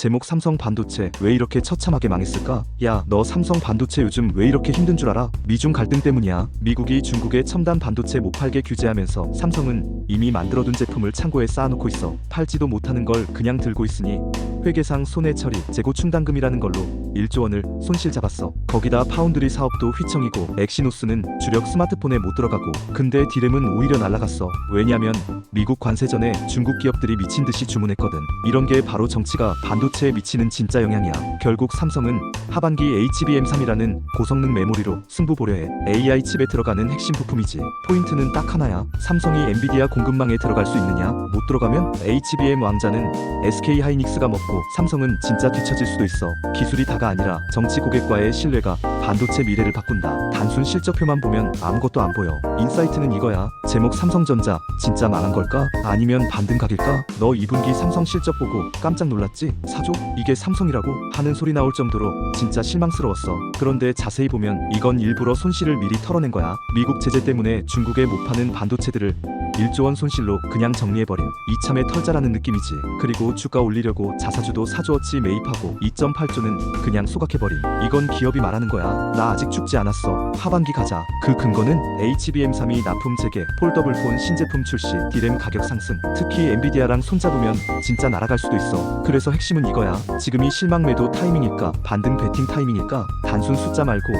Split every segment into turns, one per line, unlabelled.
제목 삼성 반도체 왜 이렇게 처참하게 망했을까? 야, 너 삼성 반도체 요즘 왜 이렇게 힘든 줄 알아? 미중 갈등 때문이야. 미국이 중국의 첨단 반도체 못 팔게 규제하면서 삼성은 이미 만들어둔 제품을 창고에 쌓아놓고 있어. 팔지도 못하는 걸 그냥 들고 있으니 회계상 손해 처리, 재고 충당금이라는 걸로 1조 원을 손실 잡았어. 거기다 파운드리 사업도 휘청이고 엑시노스는 주력 스마트폰에 못 들어가고 근데 디램은 오히려 날라갔어. 왜냐면 미국 관세 전에 중국 기업들이 미친 듯이 주문했거든. 이런 게 바로 정치가 반도체에 미치는 진짜 영향이야. 결국 삼성은 하반기 HBM3이라는 고성능 메모리로 승부 보려해 AI 칩에 들어가는 핵심 부품이지. 포인트는 딱 하나야. 삼성이 엔비디아 공급망에 들어갈 수 있느냐? 못 들어가면 HBM 왕자는 SK 하이닉스가 먹고 삼성은 진짜 뒤처질 수도 있어. 기술이 다가 아니라 정치 고객과의 신뢰가 반도체 미래를 바꾼다. 단순 실적표만 보면 아무것도 안 보여. 인사이트는 이거야. 제목 삼성전자 진짜 망한 걸까? 아니면 반등 각일까? 너 2분기 삼성 실적 보고 깜짝 놀랐지? 사조? 이게 삼성이라고? 하는 소리 나올 정도로 진짜 실망스러웠어. 그런데 자세히 보면 이건 일부러 손실을 미리 털어낸 거야. 미국 제재 때문에 중국에 못 파는 반도체들을 1조 원 손실로 그냥 정리해버린 이참에 털자라는 느낌이지. 그리고 주가 올리려고 자사주도 사조어치 매입하고 2.8조는 그냥 소각해버린. 이건 기업이 말하는 거야. 나 아직 죽지 않았어. 하반기 가자. 그 근거는 HBM3이 납품 재개, 폴더블폰 신제품 출시, 디램 가격 상승. 특히 엔비디아랑 손잡으면 진짜 날아갈 수도 있어. 그래서 핵심은 이거야. 지금이 실망 매도 타이밍일까? 반등 베팅 타이밍일까? 단순 숫자 말고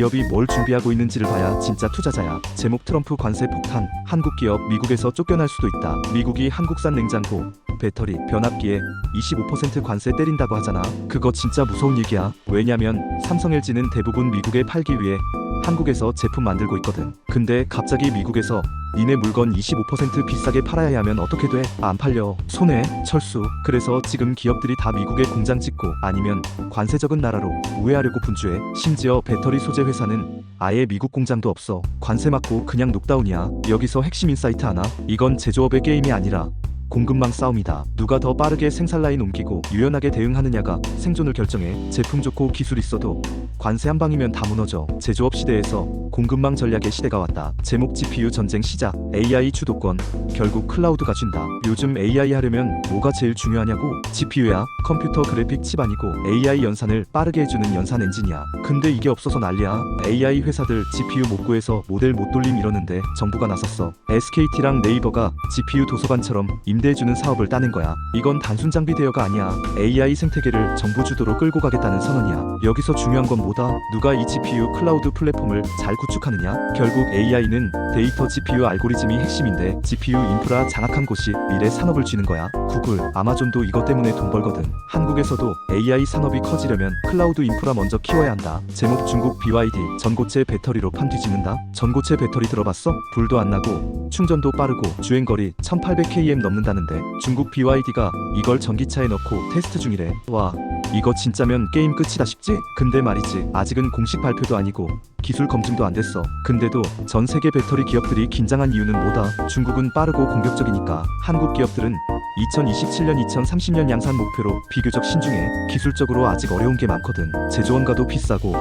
기업이 뭘 준비하고 있는지를 봐야 진짜 투자자야. 제목 트럼프 관세 폭탄. 한국 기업 미국에서 쫓겨날 수도 있다. 미국이 한국산 냉장고, 배터리, 변압기에 25% 관세 때린다고 하잖아. 그거 진짜 무서운 얘기야. 왜냐면 삼성 LG는 대부분 미국에 팔기 위해 한국에서 제품 만들고 있거든. 근데 갑자기 미국에서 니네 물건 25% 비싸게 팔아야 하면 어떻게 돼? 안 팔려. 손해, 철수. 그래서 지금 기업들이 다 미국에 공장 짓고 아니면 관세 적은 나라로 우회하려고 분주해. 심지어 배터리 소재 회사는 아예 미국 공장도 없어. 관세 맞고 그냥 녹다운이야. 여기서 핵심 인사이트 하나. 이건 제조업의 게임이 아니라 공급망 싸움이다. 누가 더 빠르게 생산 라인 옮기고 유연하게 대응하느냐가 생존을 결정해. 제품 좋고 기술 있어도 관세 한 방이면 다 무너져. 제조업 시대에서 공급망 전략의 시대가 왔다. 제목 GPU 전쟁 시작. AI 주도권. 결국 클라우드가 준다. 요즘 AI 하려면 뭐가 제일 중요하냐고? GPU야. 컴퓨터 그래픽 칩 아니고 AI 연산을 빠르게 해주는 연산 엔진이야. 근데 이게 없어서 난리야. AI 회사들 GPU 못 구해서 모델 못 돌림 이러는데 정부가 나섰어. SKT랑 네이버가 GPU 도서관처럼 임 대해주는 사업을 따낸 거야. 이건 단순 장비 대여가 아니야. AI 생태계를 정부 주도로 끌고 가겠다는 선언이야. 여기서 중요한 건 뭐다? 누가 이 GPU 클라우드 플랫폼을 잘 구축하느냐? 결국 AI는 데이터 GPU 알고리즘이 핵심인데 GPU 인프라 장악한 곳이 미래 산업을 쥐는 거야. 구글, 아마존도 이것 때문에 돈 벌거든. 한국에서도 AI 산업이 커지려면 클라우드 인프라 먼저 키워야 한다. 제목 중국 BYD 전고체 배터리로 판 뒤집는다. 전고체 배터리 들어봤어? 불도 안 나고 충전도 빠르고 주행거리 1800km 넘는다 는데 중국 BYD가 이걸 전기차에 넣고 테스트 중이래. 와. 이거 진짜면 게임 끝이다 싶지? 근데 말이지 아직은 공식 발표도 아니고 기술 검증도 안 됐어. 근데도 전 세계 배터리 기업들이 긴장한 이유는 뭐다? 중국은 빠르고 공격적이니까. 한국 기업들은 2027년 2030년 양산 목표로 비교적 신중해. 기술적으로 아직 어려운 게 많거든. 제조원가도 비싸고.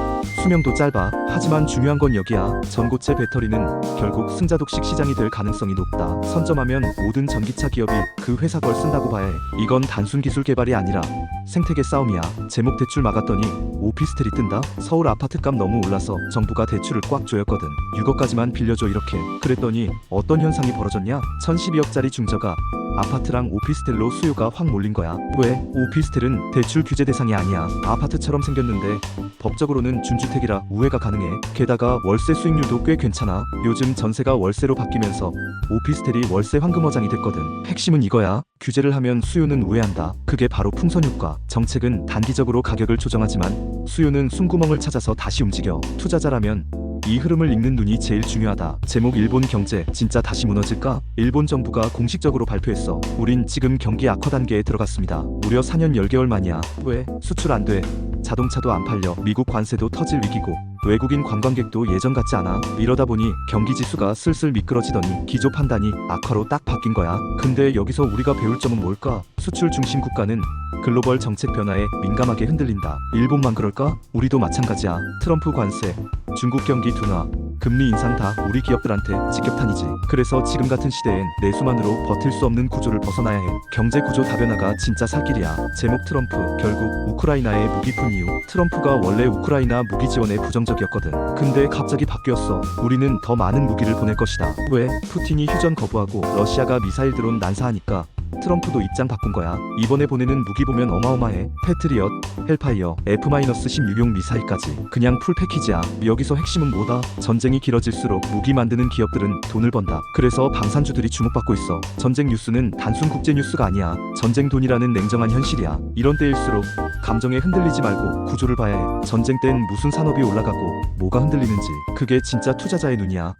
수명도 짧아. 하지만 중요한 건 여기야. 전고체 배터리는 결국 승자 독식 시장이 될 가능성이 높다. 선점하면 모든 전기차 기업이 그 회사 걸 쓴다고 봐야 해. 이건 단순 기술 개발이 아니라 생태계 싸움이야. 제목 대출 막았더니 오피스텔이 뜬다? 서울 아파트값 너무 올라서 정부 가 대출을 꽉 조였거든. 6억까지만 빌려줘 이렇게. 그랬더니 어떤 현상이 벌어졌냐? 1012억짜리 중저가 아파트랑 오피스텔로 수요가 확 몰린 거야. 왜? 오피스텔은 대출 규제 대상이 아니야. 아파트처럼 생겼는데 법적으로는 준주택이라 우회가 가능해. 게다가 월세 수익률도 꽤 괜찮아. 요즘 전세가 월세로 바뀌면서 오피스텔이 월세 황금어장이 됐거든. 핵심은 이거야. 규제를 하면 수요는 우회한다. 그게 바로 풍선 효과. 정책은 단기적으로 가격을 조정하지만 수요는 숨구멍을 찾아서 다시 움직여. 투자자라면 이 흐름을 읽는 눈이 제일 중요하다. 제목 일본 경제 진짜 다시 무너질까? 일본 정부가 공식적으로 발표했어. 우린 지금 경기 악화 단계에 들어갔습니다. 무려 4년 10개월 만이야. 왜? 수출 안 돼. 자동차도 안 팔려. 미국 관세도 터질 위기고. 외국인 관광객도 예전 같지 않아. 이러다 보니 경기 지수가 슬슬 미끄러지더니 기조 판단이 악화로 딱 바뀐 거야. 근데 여기서 우리가 배울 점은 뭘까? 수출 중심 국가는 글로벌 정책 변화에 민감하게 흔들린다. 일본만 그럴까? 우리도 마찬가지야. 트럼프 관세, 중국 경기 둔화, 금리 인상 다 우리 기업들한테 직격탄이지. 그래서 지금 같은 시대엔 내수만으로 버틸 수 없는 구조를 벗어나야 해. 경제 구조 다변화가 진짜 살 길이야. 제목 트럼프 결국 우크라이나의 무기품 이유. 트럼프가 원래 우크라이나 무기 지원에 부정 적이었거든. 근데 갑자기 바뀌었어. 우리는 더 많은 무기를 보낼 것이다. 왜? 푸틴이 휴전 거부하고 러시아가 미사일 드론 난사하니까 트럼프도 입장 바꾼 거야. 이번에 보내는 무기 보면 어마어마해. 패트리엇, 헬파이어, F-16용 미사일까지. 그냥 풀 패키지야. 여기서 핵심은 뭐다? 전쟁이 길어질수록 무기 만드는 기업들은 돈을 번다. 그래서 방산주들이 주목받고 있어. 전쟁 뉴스는 단순 국제 뉴스가 아니야. 전쟁 돈이라는 냉정한 현실이야. 이런 때일수록 감정에 흔들리지 말고 구조를 봐야 해. 전쟁 땐 무슨 산업이 올라가고 뭐가 흔들리는지. 그게 진짜 투자자의 눈이야.